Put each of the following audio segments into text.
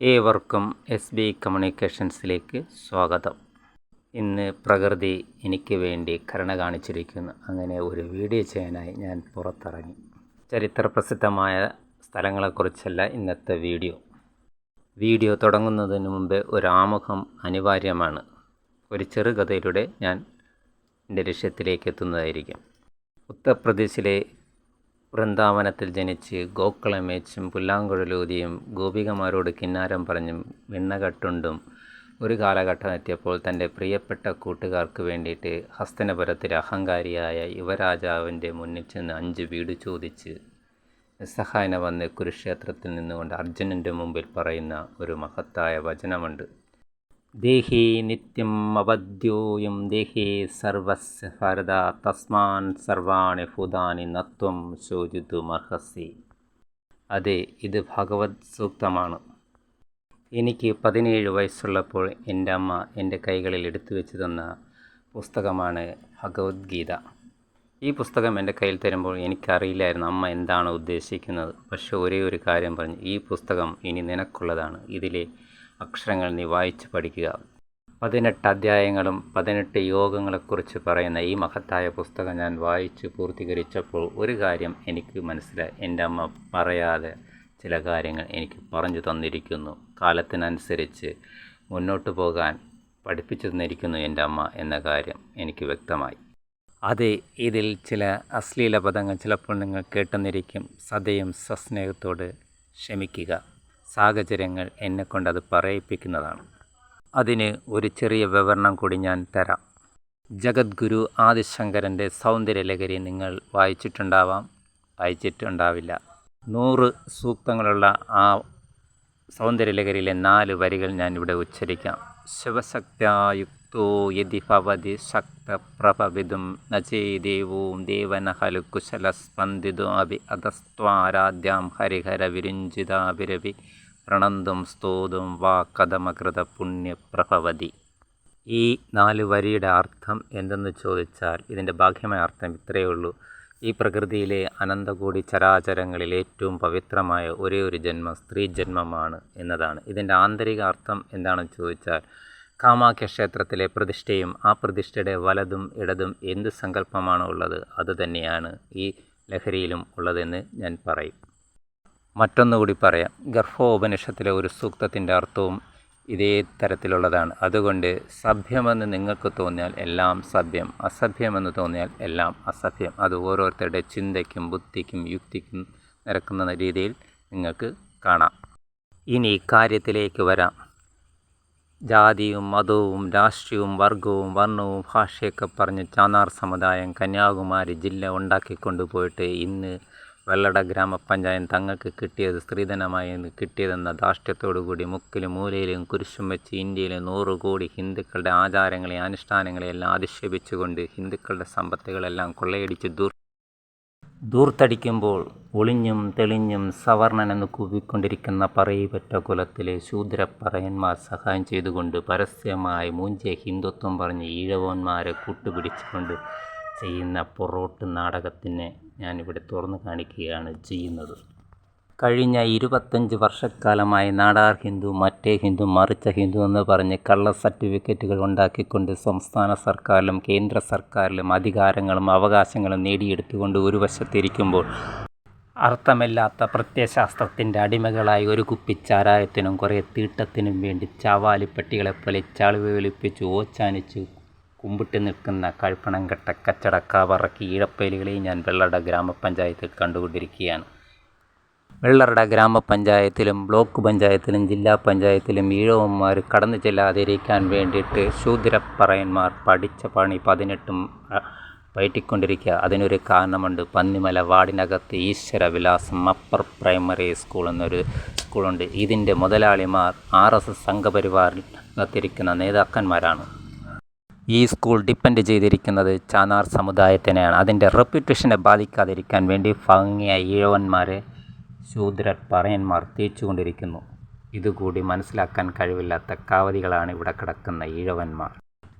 ഏവർക്കും S B കമ്മ്യൂണിക്കേഷൻസിലേക്ക് സ്വാഗതം. ഇന്ന് പ്രകൃതി എനിക്ക് വേണ്ടി കരുണ കാണിച്ചിരിക്കുന്നു. അങ്ങനെ ഒരു വീഡിയോ ചെയ്യാനായി ഞാൻ പുറത്തിറങ്ങി. ചരിത്ര പ്രസിദ്ധമായ സ്ഥലങ്ങളെക്കുറിച്ചല്ല ഇന്നത്തെ വീഡിയോ. വീഡിയോ തുടങ്ങുന്നതിന് മുമ്പ് ഒരു ആമുഖം അനിവാര്യമാണ്. ഒരു ചെറുകഥയിലൂടെ ഞാൻ എന്റെ ലക്ഷ്യത്തിലേക്ക് എത്തുന്നതായിരിക്കും. ഉത്തർപ്രദേശിലെ വൃന്ദാവനത്തിൽ ജനിച്ച് ഗോക്കുളമേച്ചും പുല്ലാങ്കുഴലൂതിയും ഗോപികമാരോട് കിന്നാരം പറഞ്ഞും വെണ്ണകട്ടുണ്ടും ഒരു കാലഘട്ടം എത്തിയപ്പോൾ തന്റെ പ്രിയപ്പെട്ട കൂട്ടുകാർക്ക് വേണ്ടിയിട്ട് ഹസ്തനപുരത്തിലെ അഹങ്കാരിയായ യുവരാജാവിന്റെ മുന്നിൽ ചെന്ന് അഞ്ച് വീട് ചോദിച്ച് നിസ്സഹായന വന്ന് കുരുക്ഷേത്രത്തിൽ നിന്നുകൊണ്ട് അർജുനന്റെ മുമ്പിൽ പറയുന്ന ഒരു മഹത്തായ വചനമുണ്ട്. ദേഹി നിത്യം അവദ്യോയം ദേഹേ സർവസ് ഭാരത തസ്മാൻ സർവാണി ഭൂതാനി നത്വം ശോചിതുമർഹസി. അതെ ഇത് ഭഗവത് സൂക്തമാണ്. എനിക്ക് പതിനേഴ് വയസ്സുള്ളപ്പോൾ എന്റെ അമ്മ എന്റെ കൈകളിൽ എടുത്തു വെച്ച് തന്ന പുസ്തകമാണ് ഭഗവത്ഗീത. ഈ പുസ്തകം എന്റെ കയ്യിൽ തരുമ്പോൾ എനിക്കറിയില്ലായിരുന്നു അമ്മ എന്താണ് ഉദ്ദേശിക്കുന്നത്. പക്ഷേ ഒരേ ഒരു കാര്യം പറഞ്ഞു ഈ പുസ്തകം ഇനി നിനക്കുള്ളതാണ്. ഇതിലെ അക്ഷരങ്ങൾ നീ വായിച്ച് പഠിക്കുക. പതിനെട്ട് അധ്യായങ്ങളും പതിനെട്ട് യോഗങ്ങളെക്കുറിച്ച് പറയുന്ന ഈ മഹത്തായ പുസ്തകം ഞാൻ വായിച്ച് പൂർത്തീകരിച്ചപ്പോൾ ഒരു കാര്യം എനിക്ക് മനസ്സിലായി. എന്റെ അമ്മ പറയാതെ ചില കാര്യങ്ങൾ എനിക്ക് പറഞ്ഞു തന്നിരിക്കുന്നു. കാലത്തിനനുസരിച്ച് മുന്നോട്ട് പോകാൻ പഠിപ്പിച്ചു തന്നിരിക്കുന്നു എന്റെ അമ്മ എന്ന കാര്യം എനിക്ക് വ്യക്തമായി. അതെ ഇതിൽ ചില അശ്ലീല പദങ്ങൾ ചിലപ്പോൾ നിങ്ങൾ കേട്ടെന്നിരിക്കും. സദയം സസ്നേഹത്തോട് ക്ഷമിക്കുക. സാഹചര്യങ്ങൾ അത് പറയിപ്പിക്കുന്നതാണ്. അതിന് ഒരു ചെറിയ വിവരണം കൂടി ഞാൻ തരാം. ജഗദ്ഗുരു ആദിശങ്കരന്റെ സൗന്ദര്യലഹരി നിങ്ങൾ വായിച്ചിട്ടുണ്ടാവാം. വായിച്ചിട്ടുണ്ടാവില്ല. നൂറ് സൂക്തങ്ങളുള്ള ആ സൗന്ദര്യലഹരിയിലെ നാല് വരികൾ ഞാൻ ഇവിടെ ഉച്ചരിക്കാം. ശിവശക്തിയുക്തോ യതി ഭവതി ശക്തപ്രഭവിതും നചേദേവവും ദേവനഹലു കുശലസ്പന്ദിതോ അഭി അധസ്ത്വാരാധ്യാം ഹരിഹര വിരുഞ്ചിതാഭിരവി പ്രണന്തും സ്തോതും വാ കഥമകൃത പുണ്യപ്രഭവതി ഈ നാല് വരിയുടെ അർത്ഥം എന്തെന്ന് ചോദിച്ചാൽ ഇതിന്റെ ബാഹ്യമായ അർത്ഥം ഇത്രയേ ഉള്ളൂ. ഈ പ്രകൃതിയിലെ അനന്തകൂടി ചരാചരങ്ങളിൽ ഏറ്റവും പവിത്രമായ ഒരേ ഒരു ജന്മം സ്ത്രീ ജന്മമാണ് എന്നതാണ്. ഇതിന്റെ ആന്തരിക അർത്ഥം എന്താണെന്ന് ചോദിച്ചാൽ കാമാഖ്യ ക്ഷേത്രത്തിലെ പ്രതിഷ്ഠയും ആ പ്രതിഷ്ഠയുടെ വലതും ഇടതും എന്ത് സങ്കല്പമാണ് ഉള്ളത് അതുതന്നെയാണ് ഈ ലഹരിയിലും ഉള്ളതെന്ന് ഞാൻ പറയും. മറ്റൊന്നുകൂടി പറയാം. ഗർഭോപനിഷത്തിലെ ഒരു സൂക്തത്തിന്റെ അർത്ഥവും ഇതേ തരത്തിലുള്ളതാണ്. അതുകൊണ്ട് സഭ്യമെന്ന് നിങ്ങൾക്ക് തോന്നിയാൽ എല്ലാം സഭ്യം അസഭ്യമെന്ന് തോന്നിയാൽ എല്ലാം അസഭ്യം. അത് ഓരോരുത്തരുടെ ചിന്തയ്ക്കും ബുദ്ധിക്കും യുക്തിക്കും നിരക്കുന്ന രീതിയിൽ നിങ്ങൾക്ക് കാണാം. ഇനി കാര്യത്തിലേക്ക് വരാം. ജാതിയും മതവും രാഷ്ട്രീയവും വർഗവും വർണവും ഭാഷയൊക്കെ പറഞ്ഞ് ചാന്നാർ സമുദായം കന്യാകുമാരി ജില്ല ഉണ്ടാക്കിക്കൊണ്ടുപോയിട്ട് ഇന്ന് വെള്ളട ഗ്രാമപഞ്ചായത്ത് തങ്ങൾക്ക് കിട്ടിയത് സ്ത്രീധനമായി കിട്ടിയതെന്ന ധാർഷ്ട്യത്തോടുകൂടി മുക്കിലും മൂലയിലും കുരിശും വെച്ച് ഇന്ത്യയിലെ നൂറ് കോടി ഹിന്ദുക്കളുടെ ആചാരങ്ങളെയും അനുഷ്ഠാനങ്ങളെയെല്ലാം അധിക്ഷേപിച്ചുകൊണ്ട് ഹിന്ദുക്കളുടെ സമ്പത്തുകളെല്ലാം കൊള്ളയടിച്ച് ദൂർ ദൂർത്തടിക്കുമ്പോൾ ഒളിഞ്ഞും തെളിഞ്ഞും സവർണനെന്ന് കൂവിക്കൊണ്ടിരിക്കുന്ന പറയിപ്പറ്റ കുലത്തിലെ ശൂദ്രപ്പറയന്മാർ സഹായം ചെയ്തുകൊണ്ട് പരസ്യമായി മൂഞ്ചിയ ഹിന്ദുത്വം പറഞ്ഞ് ഈഴവന്മാരെ കൂട്ടുപിടിച്ചുകൊണ്ട് ചെയ്യുന്ന പൊറോട്ട് നാടകത്തിനെ ഞാനിവിടെ തുറന്നു കാണിക്കുകയാണ് ചെയ്യുന്നത്. കഴിഞ്ഞ ഇരുപത്തഞ്ച് വർഷക്കാലമായി നാടാർ ഹിന്ദു മറ്റേ ഹിന്ദു മറിച്ച ഹിന്ദു എന്ന് പറഞ്ഞ് കള്ള സർട്ടിഫിക്കറ്റുകൾ ഉണ്ടാക്കിക്കൊണ്ട് സംസ്ഥാന സർക്കാരിലും കേന്ദ്ര സർക്കാരിലും അധികാരങ്ങളും അവകാശങ്ങളും നേടിയെടുത്തുകൊണ്ട് ഒരു വശത്തിരിക്കുമ്പോൾ അർത്ഥമില്ലാത്ത പ്രത്യയശാസ്ത്രത്തിന്റെ അടിമകളായി ഒരു കുപ്പി ചാരായത്തിനും കുറേ തീട്ടത്തിനും വേണ്ടി ചാവാലിപ്പട്ടികളെപ്പോലെ ചാളിവ് വിളിപ്പിച്ച് ഓച്ചാനിച്ച് കുമ്പിട്ട് നിൽക്കുന്ന കഴുപ്പണം കെട്ട കച്ചടക്കാവറക്കി ഈഴപ്പേലുകളെയും ഞാൻ വെള്ളട ഗ്രാമപഞ്ചായത്തിൽ കണ്ടുകൊണ്ടിരിക്കുകയാണ്. വെള്ളറട ഗ്രാമപഞ്ചായത്തിലും ബ്ലോക്ക് പഞ്ചായത്തിലും ജില്ലാ പഞ്ചായത്തിലും ഈഴവന്മാർ കടന്നു ചെല്ലാതിരിക്കാൻ വേണ്ടിയിട്ട് ശൂദ്രപ്പറയന്മാർ പഠിച്ച പണി പതിനെട്ടും വയറ്റിക്കൊണ്ടിരിക്കുക അതിനൊരു കാരണമുണ്ട്. പന്നിമല വാർഡിനകത്ത് ഈശ്വര വിലാസം അപ്പർ പ്രൈമറി സ്കൂൾ എന്നൊരു സ്കൂളുണ്ട്. ഇതിന്റെ മുതലാളിമാർ ആർ എസ് എസ് സംഘപരിവാറിനകത്തിരിക്കുന്ന നേതാക്കന്മാരാണ്. ഈ സ്കൂൾ ഡിപ്പെൻഡ് ചെയ്തിരിക്കുന്നത് ചാനാർ സമുദായത്തിനെയാണ്. അതിന്റെ റെപ്യൂട്ടേഷനെ ബാധിക്കാതിരിക്കാൻ വേണ്ടി ഭംഗിയായ ഈഴവന്മാരെ ശൂദ്ര പറയന്മാർ തേച്ചുകൊണ്ടിരിക്കുന്നു. ഇതുകൂടി മനസ്സിലാക്കാൻ കഴിവില്ലാത്ത കാവതികളാണ് ഇവിടെ കിടക്കുന്ന ഈഴവന്മാർ.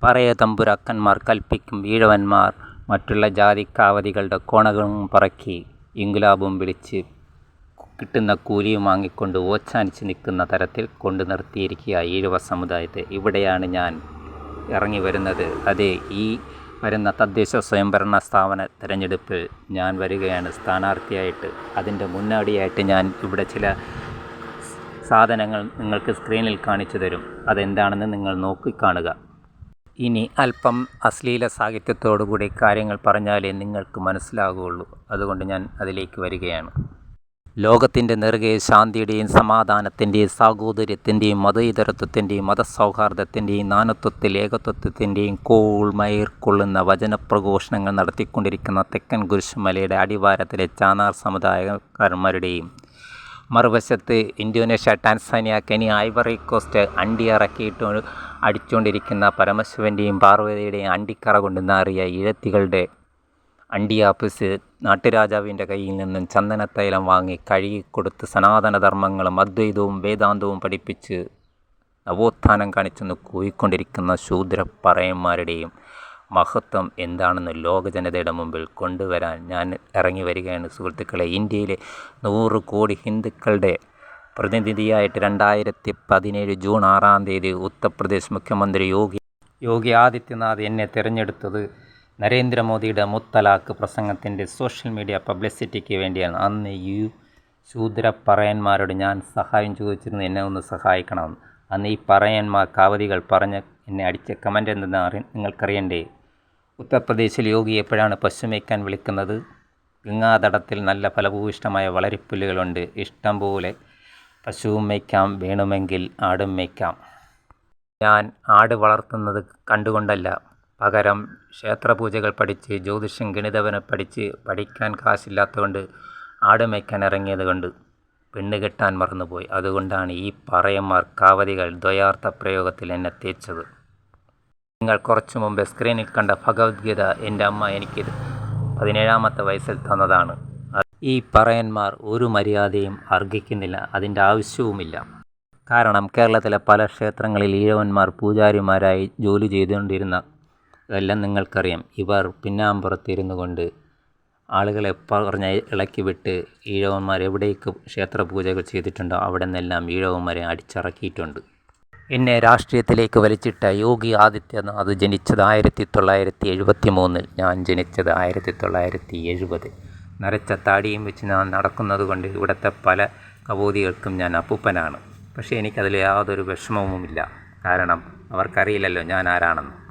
പറയ തമ്പുരാക്കന്മാർ കൽപ്പിക്കും ഈഴവന്മാർ. മറ്റുള്ള ജാതി കാവതികളുടെ കോണകളും പറക്കി ഇംഗുലാബും വിളിച്ച് കിട്ടുന്ന കൂലിയും വാങ്ങിക്കൊണ്ട് ഓച്ചാനിച്ച് നിൽക്കുന്ന തരത്തിൽ കൊണ്ടു നിർത്തിയിരിക്കുക ഈഴവ സമുദായത്തെ. ഇവിടെയാണ് ഞാൻ ഇറങ്ങി വരുന്നത്. അതെ ഈ വരുന്ന തദ്ദേശ സ്വയംഭരണ സ്ഥാപന തിരഞ്ഞെടുപ്പിൽ ഞാൻ വരികയാണ് സ്ഥാനാർത്ഥിയായിട്ട്. അതിന്റെ മുന്നോടിയായിട്ട് ഞാൻ ഇവിടെ ചില സാധനങ്ങൾ നിങ്ങൾക്ക് സ്ക്രീനിൽ കാണിച്ചു തരും. അതെന്താണെന്ന് നിങ്ങൾ നോക്കിക്കാണുക. ഇനി അല്പം അശ്ലീല സാഹിത്യത്തോടുകൂടി കാര്യങ്ങൾ പറഞ്ഞാലേ നിങ്ങൾക്ക് മനസ്സിലാകുകയുള്ളൂ. അതുകൊണ്ട് ഞാൻ അതിലേക്ക് വരികയാണ്. ലോകത്തിന്റെ നെറുകെ ശാന്തിയുടെയും സമാധാനത്തിന്റെയും സാഹോദര്യത്തിന്റെയും മതേതരത്വത്തിന്റെയും മതസൗഹാർദ്ദത്തിന്റെയും നാനത്വത്തിൽ ഏകത്വത്തിന്റെയും കോൾമയർ വചനപ്രഘോഷണങ്ങൾ നടത്തിക്കൊണ്ടിരിക്കുന്ന തെക്കൻ കുരിശുമലയുടെ അടിവാരത്തിലെ ചാനാർ സമുദായക്കാരന്മാരുടെയും മറുവശത്ത് Indonesia Tanzania Kenya Ivory Coast അണ്ടി ഇറക്കിയിട്ട് അടിച്ചുകൊണ്ടിരിക്കുന്ന പരമശിവന്റെയും പാർവതിയുടെയും അണ്ടിക്കറ കൊണ്ട് നാറിയ ഇഴത്തികളുടെ അണ്ടിയാപ്പിസ് നാട്ടുരാജാവിന്റെ കയ്യിൽ നിന്നും ചന്ദനത്തൈലം വാങ്ങി കഴുകിക്കൊടുത്ത് സനാതനധർമ്മങ്ങളും അദ്വൈതവും വേദാന്തവും പഠിപ്പിച്ച് നവോത്ഥാനം കാണിച്ചെന്ന് കൂയിക്കൊണ്ടിരിക്കുന്ന ശൂദ്രപ്പറയന്മാരുടെയും മഹത്വം എന്താണെന്ന് ലോക ജനതയുടെ മുമ്പിൽ കൊണ്ടുവരാൻ ഞാൻ ഇറങ്ങി വരികയാണ്. സുഹൃത്തുക്കളെ ഇന്ത്യയിലെ നൂറ് കോടി ഹിന്ദുക്കളുടെ പ്രതിനിധിയായിട്ട് രണ്ടായിരത്തി പതിനേഴ് ജൂൺ ആറാം തീയതി ഉത്തർപ്രദേശ് മുഖ്യമന്ത്രി യോഗി യോഗി ആദിത്യനാഥ് എന്നെ തിരഞ്ഞെടുത്തത് നരേന്ദ്രമോദിയുടെ മുത്തലാഖ് പ്രസംഗത്തിന്റെ സോഷ്യൽ മീഡിയ പബ്ലിസിറ്റിക്ക് വേണ്ടിയാണ്. അന്ന് യു ശൂദ്രപ്പറയന്മാരോട് ഞാൻ സഹായം ചോദിച്ചിരുന്നു എന്നെ ഒന്ന് സഹായിക്കണമെന്ന് അന്ന് ഈ പറയന്മാർ കാവതികൾ പറഞ്ഞ് എന്നെ അടിച്ച കമന്റ് എന്തെന്ന് അറി നിങ്ങൾക്കറിയണ്ടേ? ഉത്തർപ്രദേശിൽ യോഗി എപ്പോഴാണ് പശു മേയ്ക്കാൻ വിളിക്കുന്നത്? ഗംഗാതടത്തിൽ നല്ല ഫലഭൂയിഷ്ടമായ വളരിപ്പുല്ലുകളുണ്ട്. ഇഷ്ടംപോലെ പശുവും മേയ്ക്കാം വേണമെങ്കിൽ ആടും മേയ്ക്കാം. ഞാൻ ആട് വളർത്തുന്നത് കണ്ടുകൊണ്ടല്ല. പകരം ക്ഷേത്രപൂജകൾ പഠിച്ച് ജ്യോതിഷം ഗണിതവനെ പഠിച്ച് പഠിക്കാൻ കാശില്ലാത്തതുകൊണ്ട് ആട് മേയ്ക്കാൻ ഇറങ്ങിയത് കൊണ്ട് പെണ്ണ് കെട്ടാൻ മറന്നുപോയി. അതുകൊണ്ടാണ് ഈ പറയന്മാർ കാവതികൾ ദ്വയാർത്ഥ പ്രയോഗത്തിൽ എന്നെ തേച്ചത്. നിങ്ങൾ കുറച്ചു മുമ്പ് സ്ക്രീനിൽ കണ്ട ഭഗവത്ഗീത എന്റെ അമ്മ എനിക്ക് പതിനേഴാമത്തെ വയസ്സിൽ തന്നതാണ്. ഈ പറയന്മാർ ഒരു മര്യാദയും അർഹിക്കുന്നില്ല അതിന്റെ ആവശ്യവുമില്ല. കാരണം കേരളത്തിലെ പല ക്ഷേത്രങ്ങളിൽ ഈഴവന്മാർ പൂജാരിമാരായി ജോലി ചെയ്തുകൊണ്ടിരുന്ന ഇതെല്ലാം നിങ്ങൾക്കറിയാം. ഇവർ പിന്നാമ്പുറത്തിരുന്നു കൊണ്ട് ആളുകളെ പറഞ്ഞ് ഇളക്കി വിട്ട് ഈഴവന്മാർ എവിടേക്ക് ക്ഷേത്ര പൂജകൾ ചെയ്തിട്ടുണ്ടോ അവിടെ നിന്നെല്ലാം ഈഴവന്മാരെ അടിച്ചിറക്കിയിട്ടുണ്ട്. എന്നെ രാഷ്ട്രീയത്തിലേക്ക് വലിച്ചിട്ട യോഗി ആദിത്യനാഥ് ജനിച്ചത് ആയിരത്തി തൊള്ളായിരത്തി എഴുപത്തി മൂന്നിൽ ഞാൻ ജനിച്ചത് ആയിരത്തി തൊള്ളായിരത്തി എഴുപത് നരച്ച താടിയും വെച്ച് ഞാൻ നടക്കുന്നത് കൊണ്ട് ഇവിടുത്തെ പല കബോധികൾക്കും ഞാൻ അപ്പൂപ്പനാണ്. പക്ഷേ എനിക്കതിൽ യാതൊരു വിഷമവുമില്ല. കാരണം അവർക്കറിയില്ലല്ലോ ഞാൻ ആരാണെന്ന്.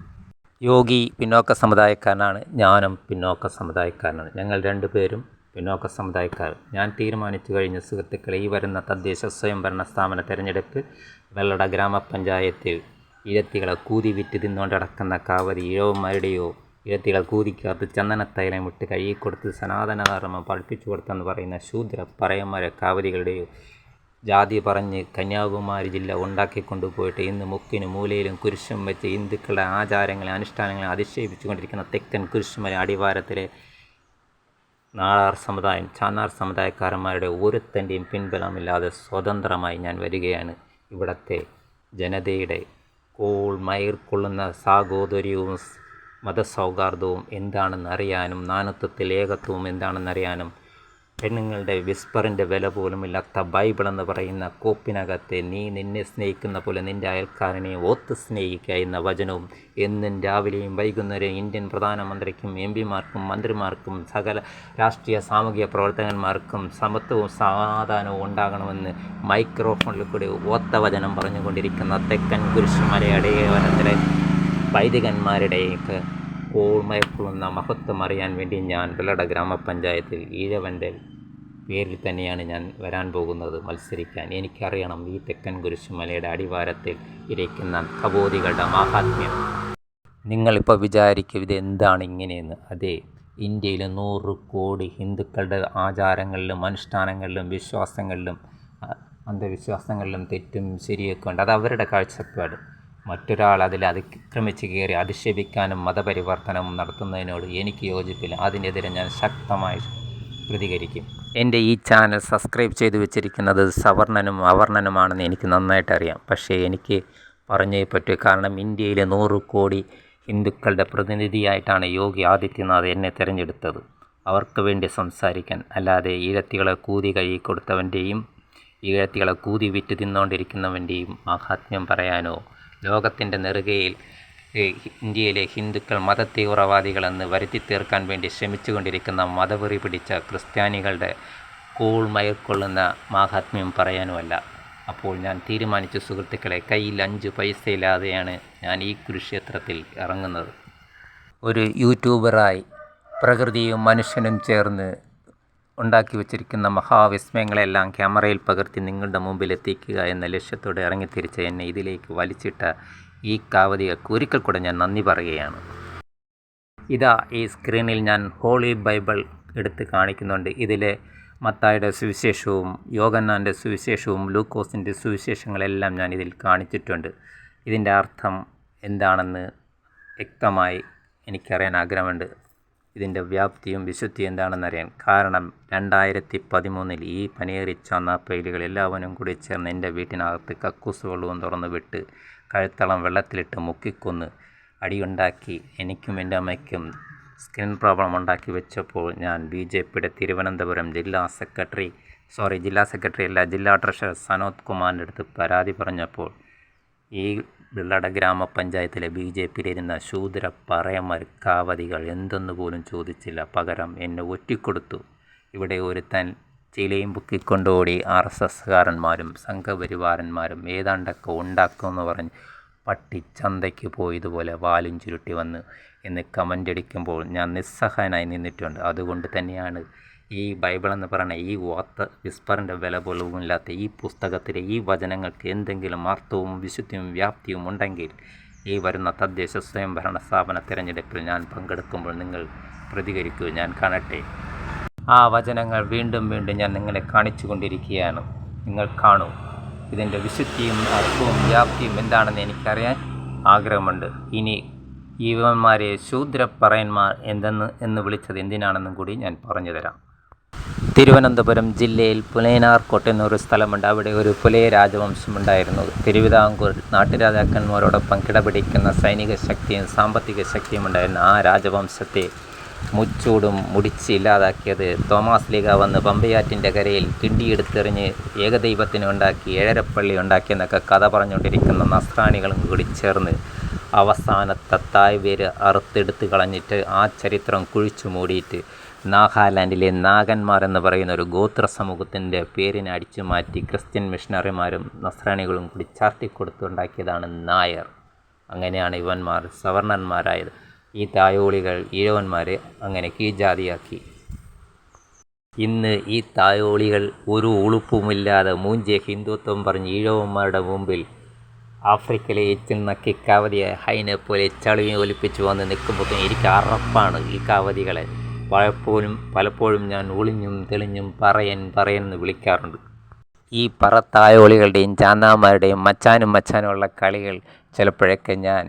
യോഗി പിന്നോക്ക സമുദായക്കാരനാണ് ഞാനും പിന്നോക്ക സമുദായക്കാരനാണ്. ഞങ്ങൾ രണ്ടുപേരും പിന്നോക്ക സമുദായക്കാർ ഞാൻ തീരുമാനിച്ചു കഴിഞ്ഞ സുഹൃത്തുക്കളെ ഈ വരുന്ന തദ്ദേശ സ്വയംഭരണ സ്ഥാപന തെരഞ്ഞെടുപ്പ് വെള്ളട ഗ്രാമപഞ്ചായത്തിൽ ഇരത്തികളെ കൂതി വിറ്റ് തിന്നുകൊണ്ടടക്കുന്ന കാവതി ഇഴവന്മാരുടെയോ ഇരത്തികളെ കൂതിക്കകത്ത് ചന്ദനത്തൈലം വിട്ട് കഴുകിക്കൊടുത്ത് സനാതനധർമ്മം പഠിപ്പിച്ചു കൊടുത്തെന്ന് പറയുന്ന ശൂദ്ര പറയന്മാരെ കാവതികളുടെയോ ജാതി പറഞ്ഞ് കന്യാകുമാരി ജില്ല ഉണ്ടാക്കിക്കൊണ്ടുപോയിട്ട് ഇന്ന് മുക്കിനും മൂലയിലും കുരിശും വെച്ച് ഹിന്ദുക്കളുടെ ആചാരങ്ങളെ അനുഷ്ഠാനങ്ങളെ അധിക്ഷേപിച്ചുകൊണ്ടിരിക്കുന്ന തെക്കൻ കുരിശുമല അടിവാരത്തിലെ നാടാർ സമുദായം ചാന്നാർ സമുദായക്കാരന്മാരുടെ ഒരുത്തന്റെയും പിൻബലമില്ലാതെ സ്വതന്ത്രമായി ഞാൻ വരികയാണ്. ഇവിടത്തെ ജനതയുടെ കോൾ മയർക്കൊള്ളുന്ന സാഗോദര്യവും മതസൗഹാർദ്ദവും എന്താണെന്ന് അറിയാനും നാനത്വത്തിൽ ഏകത്വവും എന്താണെന്നറിയാനും പെണ്ണുങ്ങളുടെ വിസ്പറിന്റെ വില പോലുമില്ലാത്ത ബൈബിൾ എന്ന് പറയുന്ന കോപ്പിനകത്തെ നീ നിന്നെ സ്നേഹിക്കുന്ന പോലെ നിന്റെ അയൽക്കാരനെ ഒത്ത് സ്നേഹിക്കുക എന്ന വചനവും എന്നും രാവിലെയും വൈകുന്നേരം ഇന്ത്യൻ പ്രധാനമന്ത്രിക്കും എം പിമാർക്കും മന്ത്രിമാർക്കും സകല രാഷ്ട്രീയ സാമൂഹിക പ്രവർത്തകന്മാർക്കും സമത്വവും സമാധാനവും ഉണ്ടാകണമെന്ന് മൈക്രോഫോണിൽ കൂടി ഒത്ത വചനം പറഞ്ഞുകൊണ്ടിരിക്കുന്ന തെക്കൻ കുരിശ് വനത്തിലെ വൈദികന്മാരുടെയൊക്കെ ഓർമ്മയൊള്ളുന്ന മഹത്വം അറിയാൻ വേണ്ടി ഞാൻ വെള്ളട ഗ്രാമപഞ്ചായത്തിൽ ഈഴവന്റെ പേരിൽ തന്നെയാണ് ഞാൻ വരാൻ പോകുന്നത് മത്സരിക്കാൻ. എനിക്കറിയണം ഈ തെക്കൻ കുരിശുമലയുടെ അടിവാരത്തിൽ ഇരിക്കുന്ന കബോധികളുടെ മാഹാത്മ്യം. നിങ്ങളിപ്പോൾ വിചാരിക്കും ഇത് എന്താണ് ഇങ്ങനെയെന്ന്. അതെ ഇന്ത്യയിൽ നൂറ് കോടി ഹിന്ദുക്കളുടെ ആചാരങ്ങളിലും അനുഷ്ഠാനങ്ങളിലും വിശ്വാസങ്ങളിലും അന്ധവിശ്വാസങ്ങളിലും തെറ്റും ശരിയൊക്കെ ഉണ്ട്. അത് അവരുടെ കാഴ്ചപ്പാട്. മറ്റൊരാൾ അതിൽ അതിക്രമിച്ച് കയറി അധിക്ഷേപിക്കാനും മതപരിവർത്തനവും നടത്തുന്നതിനോട് എനിക്ക് യോജിപ്പില്ല. അതിനെതിരെ ഞാൻ ശക്തമായി പ്രതികരിക്കും. എന്റെ ഈ ചാനൽ സബ്സ്ക്രൈബ് ചെയ്തു വെച്ചിരിക്കുന്നത് സവർണനും അവർണനുമാണെന്ന് എനിക്ക് നന്നായിട്ട് അറിയാം. പക്ഷേ എനിക്ക് പറഞ്ഞേ പറ്റൂ കാരണം ഇന്ത്യയിലെ നൂറ് കോടി ഹിന്ദുക്കളുടെ പ്രതിനിധിയായിട്ടാണ് യോഗി ആദിത്യനാഥ് എന്നെ തിരഞ്ഞെടുത്തത്. അവർക്ക് വേണ്ടി സംസാരിക്കാൻ അല്ലാതെ ഈഴത്തികളെ കൂതി കഴുകി കൊടുത്തവന്റെയും ഈഴത്തികളെ കൂതി വിറ്റ് തിന്നുകൊണ്ടിരിക്കുന്നവന്റെയും മാഹാത്മ്യം പറയാനോ ലോകത്തിന്റെ നെറുകയിൽ ഇന്ത്യയിലെ ഹിന്ദുക്കൾ മതതീവ്രവാദികളെന്ന് വരുത്തി തീർക്കാൻ വേണ്ടി ശ്രമിച്ചുകൊണ്ടിരിക്കുന്ന മതവെറി പിടിച്ച ക്രിസ്ത്യാനികളുടെ കൂൾ മയക്കൊള്ളുന്ന മാഹാത്മ്യം പറയാനുമല്ല. അപ്പോൾ ഞാൻ തീരുമാനിച്ച സുഹൃത്തുക്കളെ കയ്യിൽ അഞ്ച് പൈസയില്ലാതെയാണ് ഞാൻ ഈ കുരുക്ഷേത്രത്തിൽ ഇറങ്ങുന്നത്. ഒരു യൂട്യൂബറായി പ്രകൃതിയും മനുഷ്യനും ചേർന്ന് ഉണ്ടാക്കി വെച്ചിരിക്കുന്ന മഹാവിസ്മയങ്ങളെല്ലാം ക്യാമറയിൽ പകർത്തി നിങ്ങളുടെ മുമ്പിൽ എത്തിക്കുക എന്ന ലക്ഷ്യത്തോടെ ഇറങ്ങിത്തിരിച്ച എന്നെ ഇതിലേക്ക് വലിച്ചിട്ട ഈ കാവതികൾക്ക് ഒരിക്കൽ കൂടെ ഞാൻ നന്ദി പറയുകയാണ്. ഇതാ ഈ സ്ക്രീനിൽ ഞാൻ ഹോളി ബൈബിൾ എടുത്ത് കാണിക്കുന്നുണ്ട്. ഇതിലെ മത്തായുടെ സുവിശേഷവും യോഗന്നാന്റെ സുവിശേഷവും ലൂക്കോസിന്റെ സുവിശേഷങ്ങളെല്ലാം ഞാൻ ഇതിൽ കാണിച്ചിട്ടുണ്ട്. ഇതിന്റെ അർത്ഥം എന്താണെന്ന് വ്യക്തമായി എനിക്കറിയാൻ ആഗ്രഹമുണ്ട്. ഇതിന്റെ വ്യാപ്തിയും വിശുദ്ധിയും എന്താണെന്നറിയാൻ കാരണം രണ്ടായിരത്തി പതിമൂന്നിൽ ഈ പനിയേറി ചന്ന പേലുകൾ എല്ലാവരും കൂടി ചേർന്ന് എന്റെ വീട്ടിനകത്ത് കക്കൂസ് വെള്ളവും തുറന്ന് വിട്ട് കഴുത്തളം വെള്ളത്തിലിട്ട് മുക്കിക്കൊന്ന് അടിയുണ്ടാക്കി എനിക്കും എന്റെ അമ്മയ്ക്കും സ്കിൻ പ്രോബ്ലം ഉണ്ടാക്കി വെച്ചപ്പോൾ ഞാൻ ബി ജെ പിയുടെ തിരുവനന്തപുരം ജില്ലാ സെക്രട്ടറി സോറി ജില്ലാ സെക്രട്ടറി അല്ല ജില്ലാ ട്രഷറർ സനോദ് കുമാറിന്റെ അടുത്ത് പരാതി പറഞ്ഞപ്പോൾ ഈ വെള്ളട ഗ്രാമപഞ്ചായത്തിലെ ബി ജെ പിയിലിരുന്ന ശൂദ്ര പറയന്മാർ കാവതികൾ എന്തെന്ന് പോലും ചോദിച്ചില്ല. പകരം എന്നെ ഒറ്റിക്കൊടുത്തു. ഇവിടെ ഒരുത്തൻ ചിലയും പൊക്കിക്കൊണ്ടോടി ആർ എസ് എസ്കാരന്മാരും സംഘപരിവാരന്മാരും ഏതാണ്ടൊക്കെ ഉണ്ടാക്കുമെന്ന് പറഞ്ഞ് പട്ടി ചന്തയ്ക്ക് പോയതുപോലെ വാലും ചുരുട്ടി വന്ന് എന്ന് കമന്റ് അടിക്കുമ്പോൾ ഞാൻ നിസ്സഹായനായി നിന്നിട്ടുണ്ട്. അതുകൊണ്ട് തന്നെയാണ് ഈ ബൈബിൾ എന്ന് പറയുന്ന ഈ വാർത്ത വിസ്പറിന്റെ വില പോലുമില്ലാത്ത ഈ പുസ്തകത്തിലെ ഈ വചനങ്ങൾക്ക് എന്തെങ്കിലും അർത്ഥവും വിശുദ്ധിയും വ്യാപ്തിയും ഉണ്ടെങ്കിൽ ഈ വരുന്ന തദ്ദേശ സ്വയംഭരണ സ്ഥാപന തിരഞ്ഞെടുപ്പിൽ ഞാൻ പങ്കെടുക്കുമ്പോൾ നിങ്ങൾ പ്രതികരിക്കൂ ഞാൻ കാണട്ടെ. ആ വചനങ്ങൾ വീണ്ടും വീണ്ടും ഞാൻ നിങ്ങളെ കാണിച്ചു കൊണ്ടിരിക്കുകയാണ് നിങ്ങൾ കാണൂ ഇതിന്റെ വിശുദ്ധിയും അർത്ഥവും വ്യാപ്തിയും എന്താണെന്ന് എനിക്കറിയാൻ ആഗ്രഹമുണ്ട്. ഇനി ഇവന്മാരെ ശൂദ്രപ്പറയന്മാർ എന്തെന്ന് എന്ന് വിളിച്ചത് എന്തിനാണെന്നും കൂടി ഞാൻ പറഞ്ഞു തരാം. തിരുവനന്തപുരം ജില്ലയിൽ പുലയനാർ എന്നൊരു സ്ഥലമുണ്ട്. അവിടെ ഒരു പുലയ രാജവംശമുണ്ടായിരുന്നു. തിരുവിതാംകൂർ നാട്ടുരാജാക്കന്മാരോടൊപ്പം കിടപിടിക്കുന്ന സൈനിക ശക്തിയും സാമ്പത്തിക ശക്തിയും ഉണ്ടായിരുന്ന. ആ രാജവംശത്തെ മുച്ചൂടും മുടിച്ച് ഇല്ലാതാക്കിയത് തോമാസ് ലീഗ വന്ന് പമ്പയാറ്റിന്റെ കരയിൽ കിണ്ടിയെടുത്തെറിഞ്ഞ് ഏകദൈവത്തിനെ ഉണ്ടാക്കി ഏഴരപ്പള്ളി ഉണ്ടാക്കിയെന്നൊക്കെ കഥ പറഞ്ഞുകൊണ്ടിരിക്കുന്ന നസ്രാണികളും കൂടി ചേർന്ന് അവസാനത്തെ തായ് വേര് അറുത്തെടുത്ത് കളഞ്ഞിട്ട് ആ ചരിത്രം കുഴിച്ചു മൂടിയിട്ട് നാഗാലാൻഡിലെ നാഗന്മാർ എന്ന് പറയുന്ന ഒരു ഗോത്ര സമൂഹത്തിന്റെ പേരിനെ അടിച്ചു മാറ്റി ക്രിസ്ത്യൻ മിഷണറിമാരും നസ്രാണികളും കൂടി ചാർത്തിക്കൊടുത്തുണ്ടാക്കിയതാണ് നായർ. അങ്ങനെയാണ് ഇവന്മാർ സവർണന്മാരായത്. ഈ തായോളികൾ ഈഴവന്മാരെ അങ്ങനെ കീഴ്ജാതിയാക്കി. ഇന്ന് ഈ തായോളികൾ ഒരു ഉളുപ്പുമില്ലാതെ മൂഞ്ചിയ ഹിന്ദുത്വം പറഞ്ഞ് ഈഴവന്മാരുടെ മുമ്പിൽ ആഫ്രിക്കയിലെ ഏറ്റിൽ നക്കി കാവതിയെ ഹൈനെ പോലെ ചളിയും ഒലിപ്പിച്ച് വന്ന് നിൽക്കുമ്പോഴത്തേക്കും എനിക്ക് അറപ്പാണ് ഈ കാവതികളെ. പലപ്പോഴും പലപ്പോഴും ഞാൻ ഒളിഞ്ഞും തെളിഞ്ഞും പറയൻ പറയൻ എന്ന് വിളിക്കാറുണ്ട്. ഈ പറത്തായോളികളുടെയും ചാന്നാമാരുടെയും മച്ചാനും മച്ചാനും ഉള്ള കളികൾ ചിലപ്പോഴൊക്കെ ഞാൻ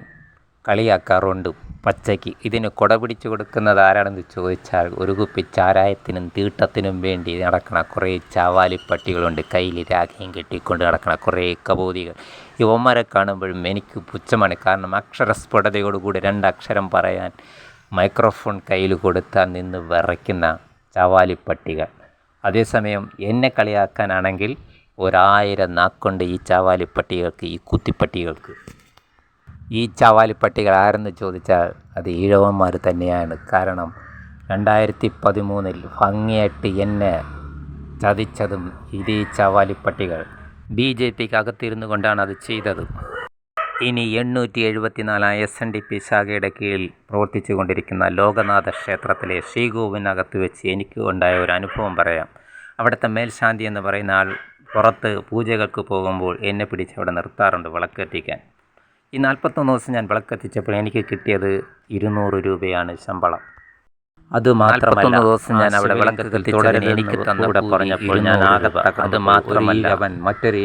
കളിയാക്കാറുണ്ട്. പച്ചയ്ക്ക് ഇതിന് കൊട പിടിച്ചു കൊടുക്കുന്നത് ആരാണെന്ന് ചോദിച്ചാൽ ഒരു കുപ്പി ചാരായത്തിനും തീട്ടത്തിനും വേണ്ടി നടക്കണ കുറേ ചാവാലിപ്പട്ടികളുണ്ട്. കയ്യിൽ രാഖയും കെട്ടിക്കൊണ്ട് നടക്കണ കുറേ കബോധികൾ യുവന്മാരെ കാണുമ്പോഴും എനിക്ക് പുച്ഛമാണ്. കാരണം അക്ഷരസ്ഫുടതയോടുകൂടി രണ്ടക്ഷരം പറയാൻ മൈക്രോഫോൺ കയ്യിൽ കൊടുത്താൽ നിന്ന് വിറയ്ക്കുന്ന ചാവാലിപ്പട്ടികൾ. അതേസമയം എന്നെ കളിയാക്കാനാണെങ്കിൽ ഒരായിരം നാക്കൊണ്ട് ഈ ചാവാലിപ്പട്ടികൾക്ക് ഈ കുത്തിപ്പട്ടികൾക്ക്. ഈ ചാവാലിപ്പട്ടികൾ ആരെന്ന് ചോദിച്ചാൽ അത് ഈഴവന്മാർ തന്നെയാണ്. കാരണം രണ്ടായിരത്തി പതിമൂന്നിൽ ഭംഗിയായിട്ട് എന്നെ ചതിച്ചതും ഇതേ ചാവാലിപ്പട്ടികൾ. ബി ജെ പിക്ക് അകത്തിരുന്നു കൊണ്ടാണ് അത് ചെയ്തത്. ഇനി എണ്ണൂറ്റി എഴുപത്തിനാലാം എസ് എൻ ഡി പി ശാഖയുടെ കീഴിൽ പ്രവർത്തിച്ചു കൊണ്ടിരിക്കുന്ന ലോകനാഥ ക്ഷേത്രത്തിലെ ശ്രീകോവിനകത്ത് വെച്ച് എനിക്ക് ഉണ്ടായ ഒരു അനുഭവം പറയാം. അവിടുത്തെ മേൽശാന്തി എന്ന് പറയുന്ന ആൾ പുറത്ത് പൂജകൾക്ക് പോകുമ്പോൾ എന്നെ പിടിച്ച് അവിടെ നിർത്താറുണ്ട് വിളക്കെത്തിക്കാൻ. ഈ നാൽപ്പത്തൊന്ന് ദിവസം ഞാൻ വിളക്കെത്തിച്ചപ്പോൾ എനിക്ക് കിട്ടിയത് ഇരുന്നൂറ് രൂപയാണ് ശമ്പളം. അത് മാത്രമല്ല ദിവസം ഞാൻ അവിടെ വിളക്ക് എനിക്ക് തന്നൂടെ പറഞ്ഞപ്പോൾ ഞാൻ ആകെ അത് മാത്രമല്ല അവൻ മറ്റൊരു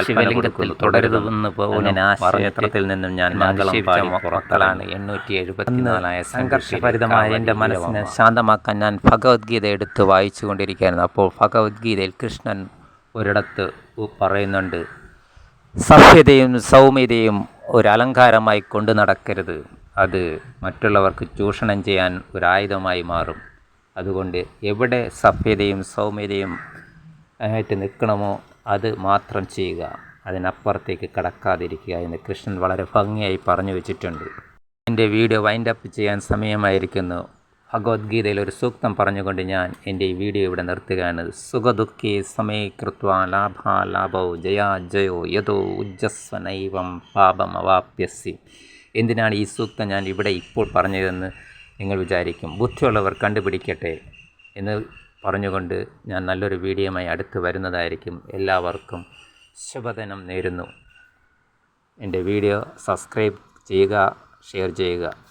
ശിവലിംഗത്തിൽ തുടരുതെന്ന് പോകുന്ന ആശ്രയത്തിൽ നിന്നും ഞാൻ മംഗളം പുറത്തലാണ് എണ്ണൂറ്റി എഴുപത്തിനാലായ സംഘർഷഭരിതമായ എന്റെ മനസ്സിനെ ശാന്തമാക്കാൻ ഞാൻ ഭഗവത്ഗീത എടുത്ത് വായിച്ചു കൊണ്ടിരിക്കുകയായിരുന്നു അപ്പോൾ ഭഗവത്ഗീതയിൽ കൃഷ്ണൻ ഒരിടത്ത് പറയുന്നുണ്ട് സഭ്യതയും സൗമ്യതയും ഒരു അലങ്കാരമായി കൊണ്ടു നടക്കരുത്. അത് മറ്റുള്ളവർക്ക് ചൂഷണം ചെയ്യാൻ ഒരായുധമായി മാറും. അതുകൊണ്ട് എവിടെ സഭ്യതയും സൗമ്യതയും ആയിട്ട് നിൽക്കണമോ അത് മാത്രം ചെയ്യുക. അതിനപ്പുറത്തേക്ക് കടക്കാതിരിക്കുക എന്ന് കൃഷ്ണൻ വളരെ ഭംഗിയായി പറഞ്ഞു വെച്ചിട്ടുണ്ട്. എന്റെ വീഡിയോ വൈൻഡ് അപ്പ് ചെയ്യാൻ സമയമായിരിക്കുന്നു. ഭഗവത്ഗീതയിൽ ഒരു സൂക്തം പറഞ്ഞുകൊണ്ട് ഞാൻ എന്റെ ഈ വീഡിയോ ഇവിടെ നിർത്തുകയാണ്. സുഖദുഃഖേ സമയകൃത്വ ജയാ ജയോ യഥോ ഉജ്ജസ്വനൈവം പാപം അവാപ്യസി എന്തിനാണ് ഈ സൂക്തം ഞാൻ ഇവിടെ ഇപ്പോൾ പറഞ്ഞതെന്ന് നിങ്ങൾ വിചാരിക്കും. ബുദ്ധിയുള്ളവർ കണ്ടുപിടിക്കട്ടെ എന്ന് പറഞ്ഞുകൊണ്ട് ഞാൻ നല്ലൊരു വീഡിയോയുമായി അടുത്ത് വരുന്നതായിരിക്കും. എല്ലാവർക്കും ശുഭദിനം നേരുന്നു. എന്റെ വീഡിയോ സബ്സ്ക്രൈബ് ചെയ്യുക ഷെയർ ചെയ്യുക.